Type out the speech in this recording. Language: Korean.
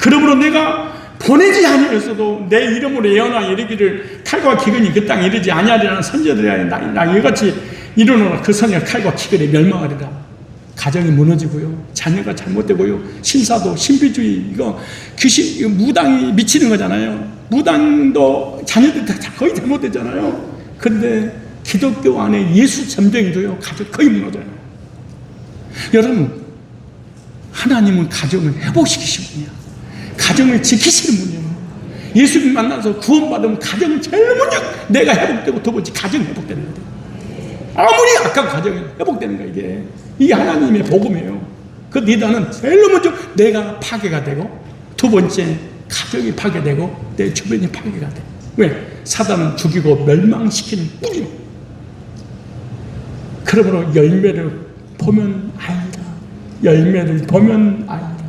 그러므로 내가 보내지 아니었어도 내 이름으로 예언하 이르기를 칼과 기근이 그 땅에 이르지 아니하리라는 선제들이 나, 나 이같이 이르노라. 그 선이 칼과 기근에 멸망하리라. 가정이 무너지고요. 자녀가 잘못되고요. 신사도 신비주의 이거 귀신 무당이 미치는 거잖아요. 무당도 자녀들 다 거의 잘못됐잖아요. 근데 기독교 안에 예수 점쟁이도요. 가족 거의 무너져요. 여러분 하나님은 가정을 회복시키신 분이야. 가정을 지키시는 분이에요. 예수님 만나서 구원받으면 가정은 제일 먼저 내가 회복되고 두 번째 가정 회복되는 거예요. 아무리 악한 가정이 회복되는 거야 이게. 이게 하나님의 복음이에요. 그 리더는 제일 먼저 내가 파괴가 되고 두 번째 가정이 파괴되고 내 주변이 파괴가 돼. 왜? 사단은 죽이고 멸망시키는 뿌리요. 그러므로 열매를 보면 알다. 열매를 보면 알다.